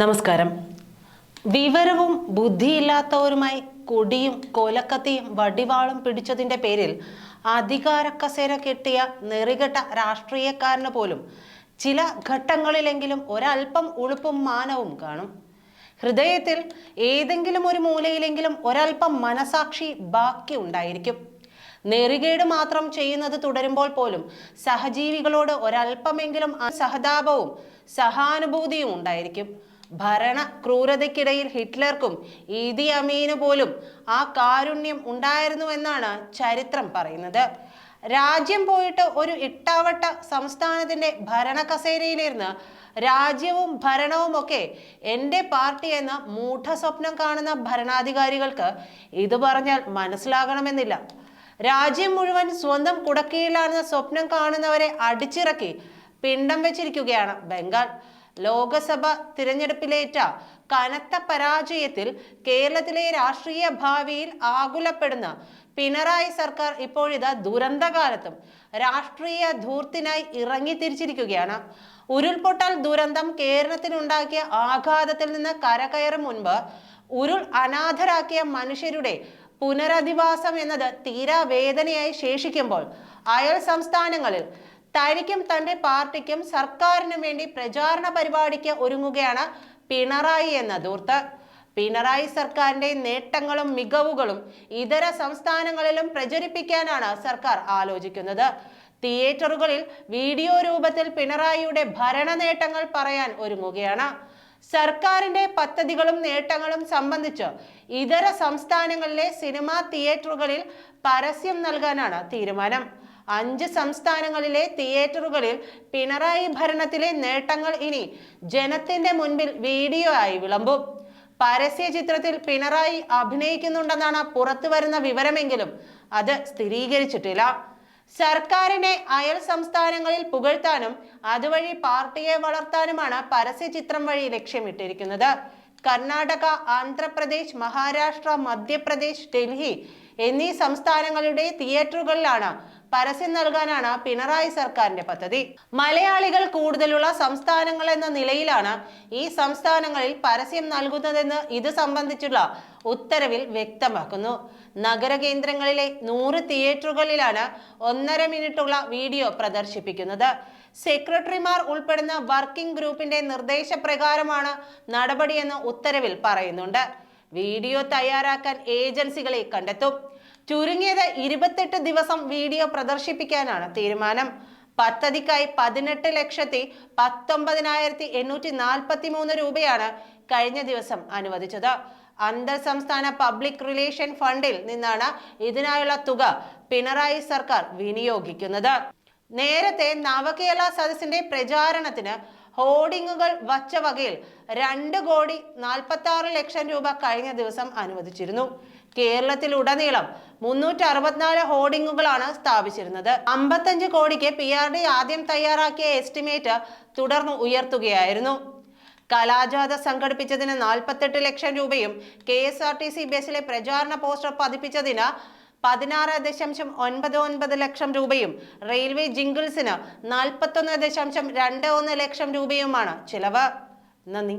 നമസ്കാരം. വിവരവും ബുദ്ധിയില്ലാത്തവരുമായി കൊടിയും കൊലക്കത്തിയും വടിവാളും പിടിച്ചതിന്റെ പേരിൽ അധികാരക്കസേര കെട്ടിയ നെറികെട്ട രാഷ്ട്രീയക്കാരന് പോലും ചില ഘട്ടങ്ങളിലെങ്കിലും ഒരൽപ്പം ഉളുപ്പും മാനവും കാണും. ഹൃദയത്തിൽ ഏതെങ്കിലും ഒരു മൂലയിലെങ്കിലും ഒരൽപ്പം മനസാക്ഷി ബാക്കി ഉണ്ടായിരിക്കും. നെറികേട് മാത്രം ചെയ്യുന്നത് തുടരുമ്പോൾ പോലും സഹജീവികളോട് ഒരൽപ്പമെങ്കിലും സഹതാപവും സഹാനുഭൂതിയും ഉണ്ടായിരിക്കും. ഭരണ ക്രൂരതയ്ക്കിടയിൽ ഹിറ്റ്ലർക്കും ഈദി അമീന് പോലും ആ കാരുണ്യം ഉണ്ടായിരുന്നുവെന്നാണ് ചരിത്രം പറയുന്നത്. രാജ്യം പോയിട്ട് ഒരു ഇട്ടാവട്ട സംസ്ഥാനത്തിന്റെ ഭരണ കസേരയിലിരുന്ന് രാജ്യവും ഭരണവും ഒക്കെ എന്റെ പാർട്ടി എന്ന മൂഢ സ്വപ്നം കാണുന്ന ഭരണാധികാരികൾക്ക് ഇത് പറഞ്ഞാൽ മനസ്സിലാകണമെന്നില്ല. രാജ്യം മുഴുവൻ സ്വന്തം കുടക്കീഴിലാണെന്ന സ്വപ്നം കാണുന്നവരെ അടിച്ചിറക്കി പിണ്ടം വെച്ചിരിക്കുകയാണ് ബംഗാൾ. ലോകസഭ തിരഞ്ഞെടുപ്പിലേറ്റ കനത്ത പരാജയത്തിൽ കേരളത്തിലെ രാഷ്ട്രീയ ഭാവിയിൽ ആകുലപ്പെടുന്ന പിണറായി സർക്കാർ ഇപ്പോഴിതാ ദുരന്തകാലത്തും രാഷ്ട്രീയ ധൂർത്തിനായി ഇറങ്ങി തിരിച്ചിരിക്കുകയാണ് ഉരുൾപൊട്ടൽ ദുരന്തം കേരളത്തിനുണ്ടാക്കിയ ആഘാതത്തിൽ നിന്ന് കരകയറും മുൻപ് ഉരുൾ അനാഥരാക്കിയ മനുഷ്യരുടെ പുനരധിവാസം എന്നത് തീരാ വേദനയായി ശേഷിക്കുമ്പോൾ അയൽ സംസ്ഥാനങ്ങളിൽ തനിക്കും തന്റെ പാർട്ടിക്കും സർക്കാരിനും വേണ്ടി പ്രചാരണ പരിപാടിക്ക് ഒരുങ്ങുകയാണ് പിണറായി എന്ന ദൂർത്ത് പിണറായി സർക്കാരിന്റെ നേട്ടങ്ങളും മികവുകളും ഇതര സംസ്ഥാനങ്ങളിലും പ്രചരിപ്പിക്കാനാണ് സർക്കാർ ആലോചിക്കുന്നത്. തിയേറ്ററുകളിൽ വീഡിയോ രൂപത്തിൽ പിണറായിയുടെ ഭരണ നേട്ടങ്ങൾ പറയാൻ ഒരുങ്ങുകയാണ്. സർക്കാരിന്റെ പദ്ധതികളും നേട്ടങ്ങളും സംബന്ധിച്ച് ഇതര സംസ്ഥാനങ്ങളിലെ സിനിമാ തിയേറ്ററുകളിൽ പരസ്യം നൽകാനാണ് തീരുമാനം. അഞ്ച് സംസ്ഥാനങ്ങളിലെ തിയേറ്ററുകളിൽ പിണറായി ഭരണത്തിലെ നേട്ടങ്ങൾ ഇനി ജനത്തിന്റെ മുൻപിൽ വീഡിയോ ആയി വിളമ്പും. പരസ്യ ചിത്രത്തിൽ പിണറായി അഭിനയിക്കുന്നുണ്ടെന്നാണ് പുറത്തു വരുന്ന വിവരമെങ്കിലും അത് സ്ഥിരീകരിച്ചിട്ടില്ല. സർക്കാരിനെ അയൽ സംസ്ഥാനങ്ങളിൽ പുകഴ്ത്താനും അതുവഴി പാർട്ടിയെ വളർത്താനുമാണ് പരസ്യ ചിത്രം വഴി ലക്ഷ്യമിട്ടിരിക്കുന്നത്. കർണാടക ആന്ധ്രാപ്രദേശ് മഹാരാഷ്ട്ര മധ്യപ്രദേശ് ഡൽഹി എന്നീ സംസ്ഥാനങ്ങളുടെ തിയേറ്ററുകളിലാണ് പരസ്യം നൽകാനാണ് പിണറായി സർക്കാരിന്റെ പദ്ധതി. മലയാളികൾ കൂടുതലുള്ള സംസ്ഥാനങ്ങൾ എന്ന നിലയിലാണ് ഈ സംസ്ഥാനങ്ങളിൽ പരസ്യം നൽകുന്നതെന്ന് ഇത് സംബന്ധിച്ചുള്ള ഉത്തരവിൽ വ്യക്തമാക്കുന്നു. നഗര കേന്ദ്രങ്ങളിലെ നൂറ് തിയേറ്ററുകളിലാണ് ഒന്നര മിനിറ്റുള്ള വീഡിയോ പ്രദർശിപ്പിക്കുന്നത്. സെക്രട്ടറിമാർ ഉൾപ്പെടുന്ന വർക്കിംഗ് ഗ്രൂപ്പിന്റെ നിർദ്ദേശപ്രകാരമാണ് നടപടിയെന്ന് ഉത്തരവിൽ പറയുന്നുണ്ട്. വീഡിയോ തയ്യാറാക്കാൻ ഏജൻസികളെ കണ്ടെത്തും. ചുരുങ്ങിയത് ഇരുപത്തെട്ട് ദിവസം വീഡിയോ പ്രദർശിപ്പിക്കാനാണ് തീരുമാനം. പദ്ധതിക്കായി പതിനെട്ട് ലക്ഷത്തി പത്തൊമ്പതിനായിരത്തി എണ്ണൂറ്റി നാൽപ്പത്തി മൂന്ന് രൂപയാണ് കഴിഞ്ഞ ദിവസം അനുവദിച്ചത്. അന്തർ സംസ്ഥാന പബ്ലിക് റിലേഷൻ ഫണ്ടിൽ നിന്നാണ് ഇതിനായുള്ള തുക പിണറായി സർക്കാർ വിനിയോഗിക്കുന്നത്. നേരത്തെ നവകേരള സദസ്സിന്റെ പ്രചാരണത്തിന് ഹോർഡിങ്ങുകൾ വച്ച വകയിൽ രണ്ട് കോടി നാൽപ്പത്തി ആറ് ലക്ഷം രൂപ കഴിഞ്ഞ ദിവസം അനുവദിച്ചിരുന്നു. കേരളത്തിലുടനീളം മുന്നൂറ്റി അറുപത്തിനാല് ഹോർഡിങ്ങുകളാണ് സ്ഥാപിച്ചിരുന്നത്. അമ്പത്തഞ്ച് കോടിക്ക് പി ആർ ഡി ആദ്യം തയ്യാറാക്കിയ എസ്റ്റിമേറ്റ് തുടർന്ന് ഉയർത്തുകയായിരുന്നു. കലാജാഥ സംഘടിപ്പിച്ചതിന് നാൽപ്പത്തെട്ട് ലക്ഷം രൂപയും K S R T C ബസ്സിലെ പ്രചാരണ പോസ്റ്റർ പതിപ്പിച്ചതിന് പതിനാറ് ദശാംശം ഒൻപത് ഒൻപത് ലക്ഷം രൂപയും റെയിൽവേ ജിംഗിൾസിന് നാൽപ്പത്തൊന്ന് ദശാംശം രണ്ട് ഒന്ന് ലക്ഷം രൂപയുമാണ് ചിലവ്. നന്ദി.